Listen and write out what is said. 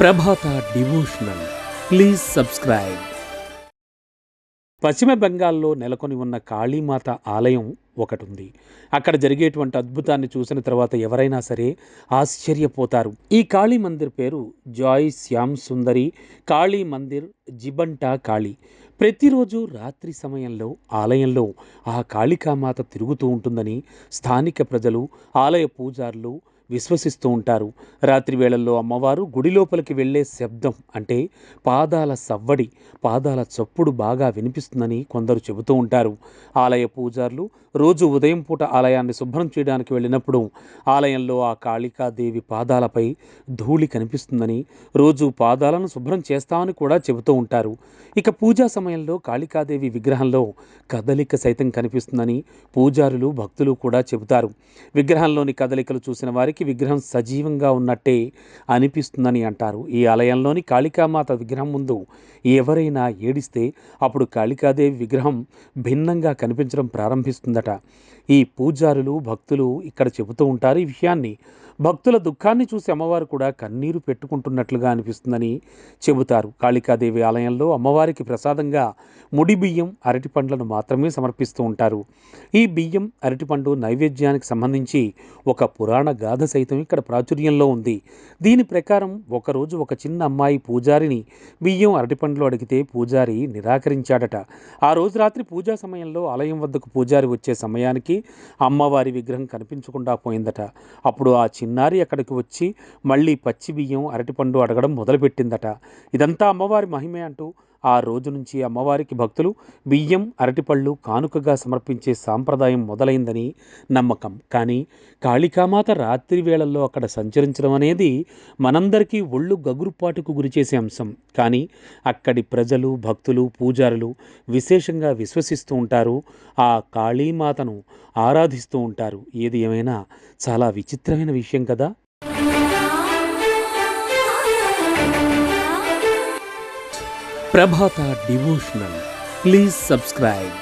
Prabhata devotional. Please subscribe. పశ్చిమ బెంగాల్లో నెలకొని ఉన్న కాళీమాత ఆలయం ఒకటి ఉంది అక్కడ జరిగేటువంటి అద్భుతాన్ని చూసిన తర్వాత ఎవరైనా సరే ఆశ్చర్యపోతారు. ఈ కాళీ మందిర్ పేరు జాయ్ శ్యామ్ సుందరి కాళీ మందిర్ జిబంటా కాళీ. ప్రతిరోజు రాత్రి సమయంలో ఆలయంలో ఆ కాళికామాత తిరుగుతూ ఉంటుందని స్థానిక ప్రజలు ఆలయ పూజారులు విశ్వసిస్తూ ఉంటారు. రాత్రి వేళల్లో అమ్మవారు గుడి లోపలికి వెళ్ళే శబ్దం అంటే పాదాల సవ్వడి పాదాల చప్పుడు బాగా వినిపిస్తుందని కొందరు చెబుతూ ఉంటారు. ఆలయ పూజారులు రోజు ఉదయం పూట ఆలయాన్ని శుభ్రం చేయడానికి వెళ్ళినప్పుడు ఆలయంలో ఆ కాళికాదేవి పాదాలపై ధూళి కనిపిస్తుందని రోజు పాదాలను శుభ్రం చేస్తామని కూడా చెబుతూ ఉంటారు. ఇక పూజా సమయంలో కాళికాదేవి విగ్రహంలో కదలిక సైతం కనిపిస్తుందని పూజారులు భక్తులు కూడా చెబుతారు. విగ్రహంలోని కదలికలు చూసిన వారికి విగ్రహం సజీవంగా ఉన్నట్టే అనిపిస్తుందని అంటారు. ఈ ఆలయంలోని కాళికామాత విగ్రహం ముందు ఎవరైనా ఏడిస్తే అప్పుడు కాళికాదేవి విగ్రహం భిన్నంగా కనిపించడం ప్రారంభిస్తుందట. ఈ పూజారులు భక్తులు ఇక్కడ చెబుతూ ఉంటారు ఈ విషయాన్ని. భక్తుల దుఃఖాన్ని చూసి అమ్మవారు కూడా కన్నీరు పెట్టుకుంటున్నట్లుగా అనిపిస్తుందని చెబుతారు. కాళికాదేవి ఆలయంలో అమ్మవారికి ప్రసాదంగా ముడి బియ్యం అరటి పండ్లను మాత్రమే సమర్పిస్తూ ఉంటారు. ఈ బియ్యం అరటిపండు నైవేద్యానికి సంబంధించి ఒక పురాణ గాథ సైతం ఇక్కడ ప్రాచుర్యంలో ఉంది. దీని ప్రకారం ఒకరోజు ఒక చిన్న అమ్మాయి పూజారిని బియ్యం అరటిపండ్లు అడిగితే పూజారి నిరాకరించాడట. ఆ రోజు రాత్రి పూజా సమయంలో ఆలయం వద్దకు పూజారి వచ్చే సమయానికి అమ్మవారి విగ్రహం కనిపించకుండా పోయిందట. అప్పుడు ఆ చిన్న చిన్నారి అక్కడికి వచ్చి మళ్ళీ పచ్చి బియ్యం అరటిపండు అడగడం మొదలుపెట్టిందట. ఇదంతా అమ్మవారి మహిమే అంటూ ఆ రోజు నుంచి అమ్మవారికి భక్తులు బియ్యం అరటిపళ్ళు కానుకగా సమర్పించే సాంప్రదాయం మొదలైందని నమ్మకం. కానీ కాళికామాత రాత్రి వేళల్లో అక్కడ సంచరించడం అనేది మనందరికీ ఒళ్ళు గగురుపాటుకు గురిచేసే అంశం. కానీ అక్కడి ప్రజలు భక్తులు పూజారులు విశేషంగా విశ్వసిస్తూ ఉంటారు ఆ కాళీమాతను ఆరాధిస్తూ ఉంటారు. ఏది ఏమైనా చాలా విచిత్రమైన విషయం కదా! ప్రభాత డివోషనల్ ప్లీజ్ సబ్స్క్రైబ్